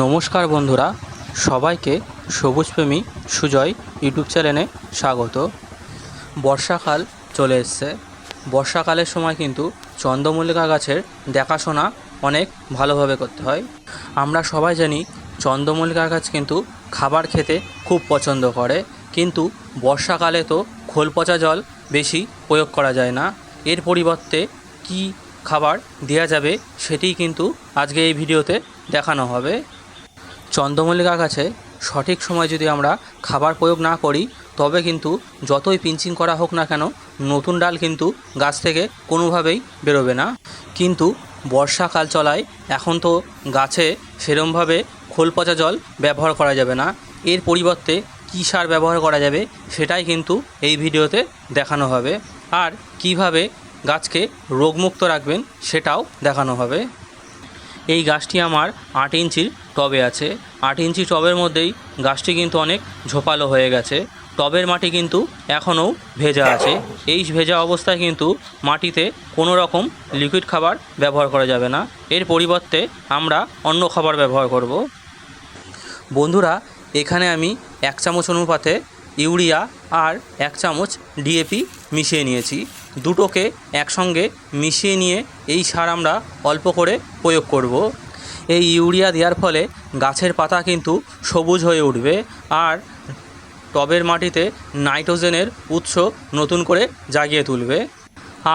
নমস্কার বন্ধুরা, সবাইকে সবুজপ্রেমী সুজয় ইউটিউব চ্যানেলে স্বাগত। বর্ষাকাল চলে এসছে। বর্ষাকালের সময় কিন্তু চন্দ্রমল্লিকা গাছের দেখাশোনা অনেক ভালোভাবে করতে হয়। আমরা সবাই জানি চন্দ্রমল্লিকা গাছ কিন্তু খাবার খেতে খুব পছন্দ করে, কিন্তু বর্ষাকালে তো খোল পচা জল বেশি প্রয়োগ করা যায় না। এর পরিবর্তে কী খাবার দেওয়া যাবে সেটিই কিন্তু আজকে এই ভিডিওতে দেখানো হবে। চন্দ্রমল্লিকা গাছে সঠিক সময় যদি আমরা খাবার প্রয়োগ না করি, তবে কিন্তু যতই পিঞ্চিং করা হোক না কেন, নতুন ডাল কিন্তু গাছ থেকে কোনোভাবেই বেরোবে না। কিন্তু বর্ষাকাল চলায় এখন তো গাছে সেরমভাবে খোল পচা জল ব্যবহার করা যাবে না। এর পরিবর্তে কী সার ব্যবহার করা যাবে, সেটাই কিন্তু এই ভিডিওতে দেখানো হবে। আর কীভাবে গাছকে রোগমুক্ত রাখবেন, সেটাও দেখানো হবে। এই গাছটি আমার আট ইঞ্চির টবে আছে। আট ইঞ্চি টবের মধ্যেই গাছটি কিন্তু অনেক ঝোপালো হয়ে গেছে। টবের মাটি কিন্তু এখনও ভেজা আছে। এই ভেজা অবস্থায় কিন্তু মাটিতে কোনো রকম লিকুইড খাবার ব্যবহার করা যাবে না। এর পরিবর্তে আমরা অন্য খাবার ব্যবহার করব। বন্ধুরা, এখানে আমি এক চামচ অনুপাতে ইউরিয়া আর এক চামচ ডিএপি মিশিয়ে নিয়েছি। দুটোকে একসঙ্গে মিশিয়ে নিয়ে এই সার আমরা অল্প করে প্রয়োগ করব। এই ইউরিয়া দেওয়ার ফলে গাছের পাতা কিন্তু সবুজ হয়ে উঠবে আর টবের মাটিতে নাইট্রোজেনের উৎস নতুন করে জাগিয়ে তুলবে।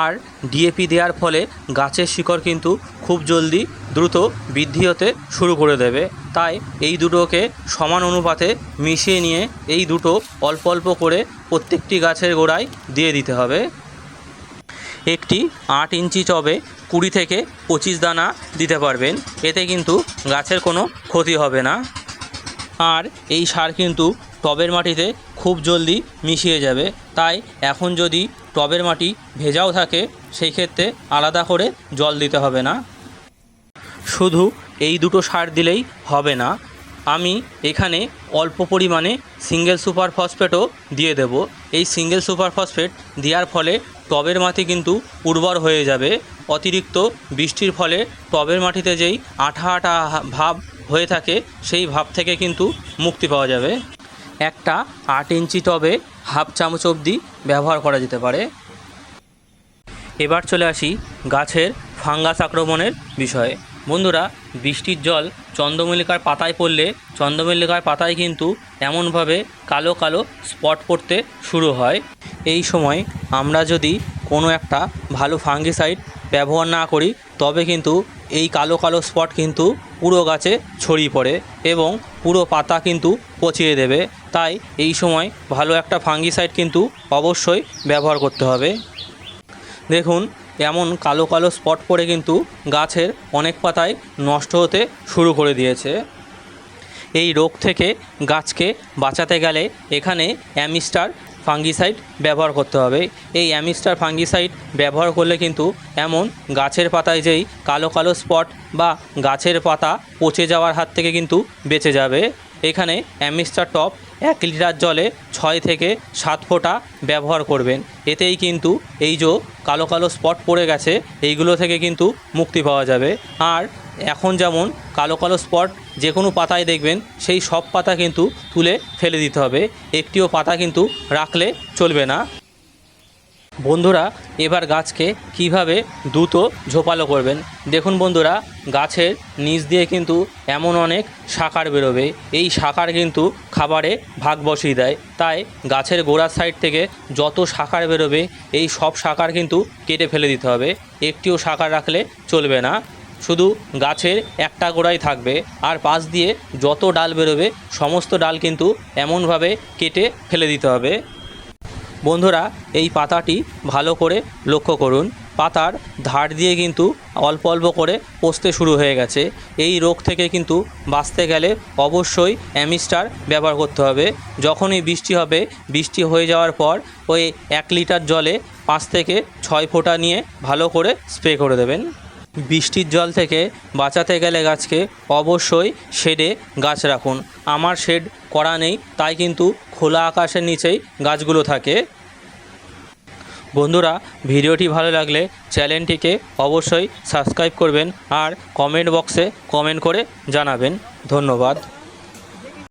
আর ডিএপি দেওয়ার ফলে গাছের শিকড় কিন্তু খুব জলদি দ্রুত বৃদ্ধি হতে শুরু করে দেবে। তাই এই দুটোকে সমান অনুপাতে মিশিয়ে নিয়ে এই দুটো অল্প অল্প করে প্রত্যেকটি গাছের গোড়ায় দিয়ে দিতে হবে। একটি আট ইঞ্চি টবে কুড়ি থেকে পঁচিশ দানা দিতে পারবেন। এতে কিন্তু গাছের কোনো ক্ষতি হবে না। আর এই সার কিন্তু টবের মাটিতে খুব জলদি মিশিয়ে যাবে। তাই এখন যদি টবের মাটি ভেজাও থাকে সেই ক্ষেত্রে আলাদা করে জল দিতে হবে না। শুধু এই দুটো সার দিলেই হবে না। আমি এখানে অল্প পরিমাণে সিঙ্গেল সুপার ফসফেটও দিয়ে দেব। এই সিঙ্গেল সুপার ফসফেট দেওয়ার ফলে টবের মাটি কিন্তু উর্বর হয়ে যাবে। অতিরিক্ত বৃষ্টির ফলে টবের মাটিতে যেই আঠা আঠা ভাব হয়ে থাকে, সেই ভাব থেকে কিন্তু মুক্তি পাওয়া যাবে। একটা আট ইঞ্চি টবে হাফ চামচ অবধি ব্যবহার করা যেতে পারে। এবার চলে আসি গাছের ফাঙ্গাস আক্রমণের বিষয়ে। বন্ধুরা, বৃষ্টির জল চন্দ্রমল্লিকার পাতায় পড়লে চন্দ্রমল্লিকার পাতায় কিন্তু এমনভাবে কালো কালো স্পট পড়তে শুরু হয়। এই সময় আমরা যদি কোনো একটা ভালো ফাঙ্গিসাইড ব্যবহার না করি, তবে কিন্তু এই কালো কালো স্পট কিন্তু পুরো গাছে ছড়িয়ে পড়ে এবং পুরো পাতা কিন্তু পচিয়ে দেবে। তাই এই সময় ভালো একটা ফাঙ্গিসাইড কিন্তু অবশ্যই ব্যবহার করতে হবে। দেখুন এমন কালো কালো স্পট পড়ে কিন্তু গাছের অনেক পাতায় নষ্ট হতে শুরু করে দিয়েছে। এই রোগ থেকে গাছকে বাঁচাতে গেলে এখানে অ্যামিস্টার ফাঙ্গিসাইড ব্যবহার করতে হবে। এই অ্যামিস্টার ফাঙ্গিসাইড ব্যবহার করলে কিন্তু এমন গাছের পাতায় যেই কালো কালো স্পট বা গাছের পাতা পচে যাওয়ার হাত থেকে কিন্তু বেঁচে যাবে। এখানে অ্যামিস্টার টপ এক লিটার জলে ছয় থেকে সাত ফোঁটা ব্যবহার করবেন। এতেই কিন্তু এই যে কালো কালো স্পট পড়ে গেছে, এইগুলো থেকে কিন্তু মুক্তি পাওয়া যাবে। আর এখন যেমন কালো কালো স্পট যে কোনো পাতায় দেখবেন, সেই সব পাতা কিন্তু তুলে ফেলে দিতে হবে। একটিও পাতা কিন্তু রাখলে চলবে না। বন্ধুরা, এবার গাছকে কীভাবে দ্রুত ঝোপালো করবেন? দেখুন বন্ধুরা, গাছের নিচ দিয়ে কিন্তু এমন অনেক শাখার বেরোবে। এই শাখার কিন্তু খাবারে ভাগ বসিয়ে দেয়। তাই গাছের গোড়ার সাইড থেকে যত শাখার বেরোবে, এই সব শাখার কিন্তু কেটে ফেলে দিতে হবে। একটিও শাখার রাখলে চলবে না। শুধু গাছের একটা গোড়াই থাকবে। আর পাশ দিয়ে যত ডাল বেরোবে, সমস্ত ডাল কিন্তু এমনভাবে কেটে ফেলে দিতে হবে। বন্ধুরা, এই পাতাটি ভালো করে লক্ষ্য করুন। পাতার ধার দিয়ে কিন্তু অল্প অল্প করে পচতে শুরু হয়ে গেছে। এই রোগ থেকে কিন্তু বাঁচতে গেলে অবশ্যই অ্যামিস্টার ব্যবহার করতে হবে। যখনই বৃষ্টি হবে, বৃষ্টি হয়ে যাওয়ার পর ওই এক লিটার জলে পাঁচ থেকে ছয় ফোঁটা নিয়ে ভালো করে স্প্রে করে দেবেন। বৃষ্টির জল থেকে বাঁচাতে গেলে গাছকে অবশ্যই শেডে গাছ রাখুন। আমার শেড করা নেই, তাই কিন্তু খোলা আকাশের নিচেই গাছগুলো থাকে। বন্ধুরা, ভিডিওটি ভালো লাগলে চ্যানেলটিকে অবশ্যই সাবস্ক্রাইব করবেন আর কমেন্ট বক্সে কমেন্ট করে জানাবেন। ধন্যবাদ।